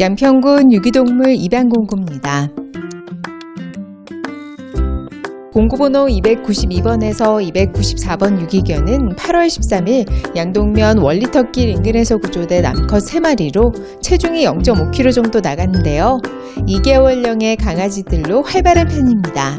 양평군 유기동물 입양공고입니다. 공고번호 292번에서 294번 유기견은 8월 13일 양동면 원리터길 인근에서 구조된 암컷 3마리로 체중이 0.5kg 정도 나갔는데요. 2개월령의 강아지들로 활발한 편입니다.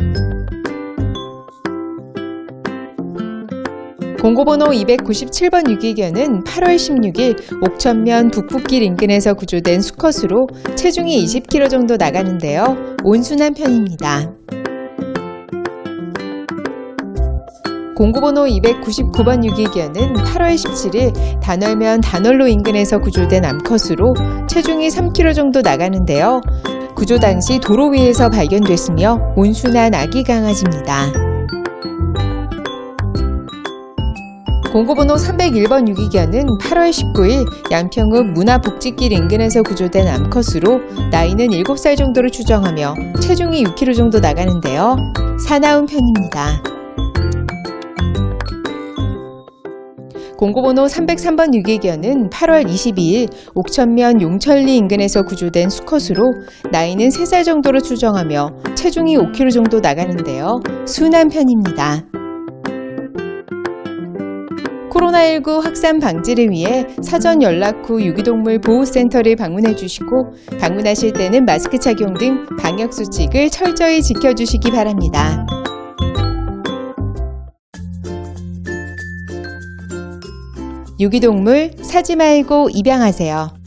공고번호 297번 유기견은 8월 16일 옥천면 북부길 인근에서 구조된 수컷으로 체중이 20kg 정도 나가는데요. 온순한 편입니다. 공고번호 299번 유기견은 8월 17일 단월면 단월로 인근에서 구조된 암컷으로 체중이 3kg 정도 나가는데요. 구조 당시 도로 위에서 발견됐으며 온순한 아기 강아지입니다. 공고번호 301번 유기견은 8월 19일 양평읍 문화복지길 인근에서 구조된 암컷으로 나이는 7살 정도로 추정하며 체중이 6kg 정도 나가는데요. 사나운 편입니다. 공고번호 303번 유기견은 8월 22일 옥천면 용천리 인근에서 구조된 수컷으로 나이는 3살 정도로 추정하며 체중이 5kg 정도 나가는데요. 순한 편입니다. 코로나19 확산 방지를 위해 사전 연락 후 유기동물 보호센터를 방문해 주시고 방문하실 때는 마스크 착용 등 방역 수칙을 철저히 지켜 주시기 바랍니다. 유기동물 사지 말고 입양하세요.